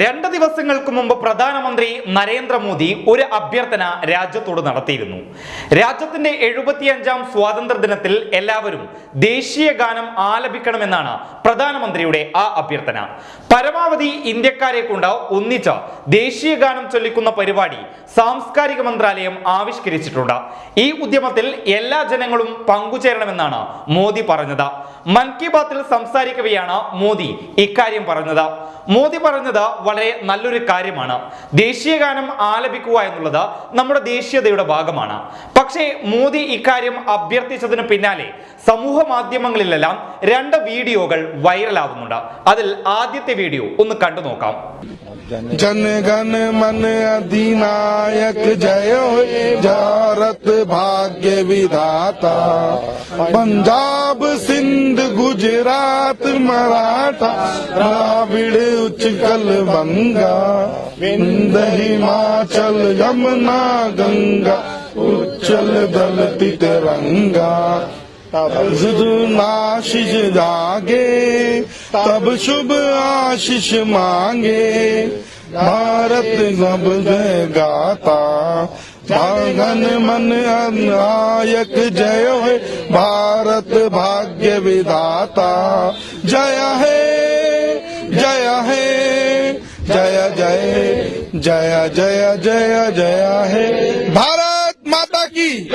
രണ്ട് ദിവസങ്ങൾക്ക് മുമ്പ് പ്രധാനമന്ത്രി നരേന്ദ്രമോദി ഒരു അഭ്യർത്ഥന രാജ്യത്തോട് നടത്തിയിരുന്നു. രാജ്യത്തിന്റെ എഴുപത്തിയഞ്ചാം സ്വാതന്ത്ര്യ ദിനത്തിൽ എല്ലാവരും ദേശീയ ഗാനം ആലപിക്കണമെന്നാണ് പ്രധാനമന്ത്രിയുടെ ആ അഭ്യർത്ഥന. പരമാവധി ഇന്ത്യക്കാരെ കൊണ്ട് ഒന്നിച്ച ദേശീയ ഗാനം ചൊല്ലിക്കുന്ന പരിപാടി സാംസ്കാരിക മന്ത്രാലയം ആവിഷ്കരിച്ചിട്ടുണ്ട്. ഈ ഉദ്യമത്തിൽ എല്ലാ ജനങ്ങളും പങ്കുചേരണമെന്നാണ് മോദി പറഞ്ഞത്. മൻ കി ബാത്തിൽ സംസാരിക്കവെയാണ് മോദി ഇക്കാര്യം പറഞ്ഞത്. മോദി പറഞ്ഞത് വളരെ നല്ലൊരു കാര്യമാണ്. ദേശീയഗാനം ആലപിക്കുക എന്നുള്ളത് നമ്മുടെ ദേശീയതയുടെ ഭാഗമാണ്. പക്ഷേ മോദി ഇക്കാര്യം അഭ്യർത്ഥിച്ചതിന് പിന്നാലെ സമൂഹ മാധ്യമങ്ങളിലെല്ലാം രണ്ട് വീഡിയോകൾ വൈറലാവുന്നുണ്ട്. അതിൽ ആദ്യത്തെ വീഡിയോ ഒന്ന് കണ്ടു നോക്കാം जन गण मन अधिनायक जय हे भारत भाग्य विधाता। पंजाब सिंध गुजरात मराठा, द्राविड़ उच्चकल बंगा। विंध हिमाचल यमुना गंगा, उच्चल दलती तिरंगा शुभ आशीष जागे, तब शुभ आशीष मांगे। भारत जय गाता गगन मन नायक जय हे भारत भाग्य विधाता, जय हे जय हे, जय जय जय जय जय जय है। भारत माता की।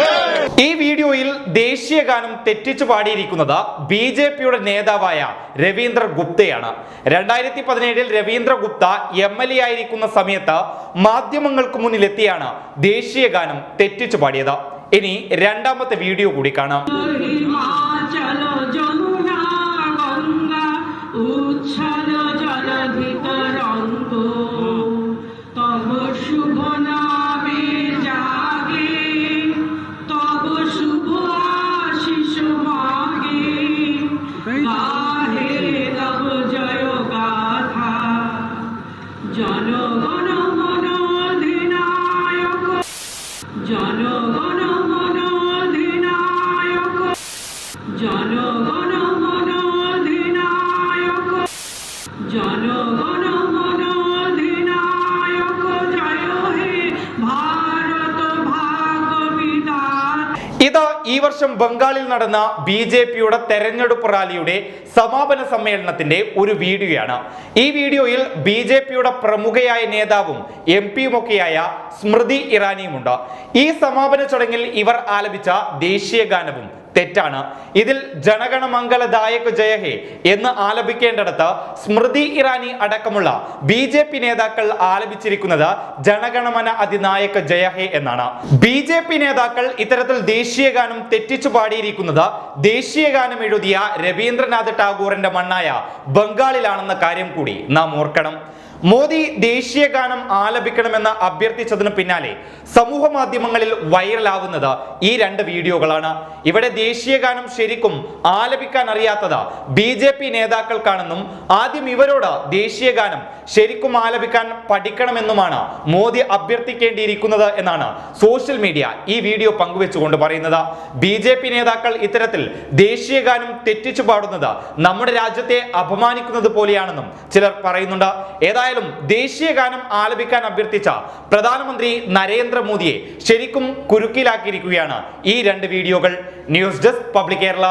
ഈ വീഡിയോയിൽ ദേശീയ ഗാനം തെറ്റിച്ചു പാടിയിരിക്കുന്നത് ബി ജെ പിയുടെ നേതാവായ രവീന്ദ്ര ഗുപ്തയാണ് രണ്ടായിരത്തി പതിനേഴിൽ Ravindra Gupta M L A ആയിരിക്കുന്ന സമയത്ത് മാധ്യമങ്ങൾക്ക് മുന്നിലെത്തിയാണ് ദേശീയ ഗാനം തെറ്റിച്ചു പാടിയത് ഇനി രണ്ടാമത്തെ വീഡിയോ കൂടി കാണാം হিমাচল যমুনা গঙ্গা উচ্ছল জলধিত রঙ্গ তব শুভ নামে Thank. ഈ വർഷം ബംഗാളിൽ നടന്ന ബി ജെ പിയുടെ തെരഞ്ഞെടുപ്പ് റാലിയുടെ സമാപന സമ്മേളനത്തിന്റെ ഒരു വീഡിയോയാണ്. ഈ വീഡിയോയിൽ ബി ജെ പിയുടെ പ്രമുഖയായ നേതാവും എം പിയുമൊക്കെയായ സ്മൃതി ഇറാനിയുമുണ്ട്. ഈ സമാപന ചടങ്ങിൽ ഇവർ ആലപിച്ച ദേശീയ ഗാനവും തെറ്റാണ്. ഇതിൽ ജനഗണമംഗലദായക ജയഹേ എന്ന് ആലപിക്കേണ്ടിടത്ത് സ്മൃതി ഇറാനി അടക്കമുള്ള ബി ജെ പി നേതാക്കൾ ആലപിച്ചിരിക്കുന്നത് ജനഗണമന അതിനായക് ജയഹേ എന്നാണ്. ബി ജെ പി നേതാക്കൾ ഇത്തരത്തിൽ ദേശീയ ഗാനം തെറ്റിച്ചു പാടിയിരിക്കുന്നത് ദേശീയ ഗാനം എഴുതിയ രവീന്ദ്രനാഥ് ടാഗോറിന്റെ മണ്ണായ ബംഗാളിലാണെന്ന കാര്യം കൂടി നാം ഓർക്കണം. മോദി ദേശീയ ഗാനം ആലപിക്കണമെന്ന് അഭ്യർത്ഥിച്ചതിന് പിന്നാലെ സമൂഹ മാധ്യമങ്ങളിൽ വൈറലാവുന്നത് ഈ രണ്ട് വീഡിയോകളാണ്. ഇവിടെ ദേശീയ ഗാനം ശരിക്കും ആലപിക്കാൻ അറിയാത്തത് ബി ജെ പി നേതാക്കൾക്കാണെന്നും ആദ്യം ഇവരോട് ദേശീയ ഗാനം ശരിക്കും ആലപിക്കാൻ പഠിക്കണമെന്നുമാണ് മോദി അഭ്യർത്ഥിക്കേണ്ടിയിരിക്കുന്നത് എന്നാണ് സോഷ്യൽ മീഡിയ ഈ വീഡിയോ പങ്കുവെച്ചുകൊണ്ട് പറയുന്നത്. ബി ജെ പി നേതാക്കൾ ഇത്തരത്തിൽ ദേശീയ ഗാനം തെറ്റിച്ചു പാടുന്നത് നമ്മുടെ രാജ്യത്തെ അപമാനിക്കുന്നത് പോലെയാണെന്നും ചിലർ പറയുന്നുണ്ട്. ഏതായാലും ദേശീയ ഗാനം ആലപിക്കാൻ അഭ്യർത്ഥിച്ച പ്രധാനമന്ത്രി നരേന്ദ്രമോദിയെ ശരിക്കും കുരുക്കിലാക്കിയിരിക്കുകയാണ് ഈ രണ്ട് വീഡിയോകൾ ന്യൂസ് ഡെസ്ക് പബ്ലിക് കേരള.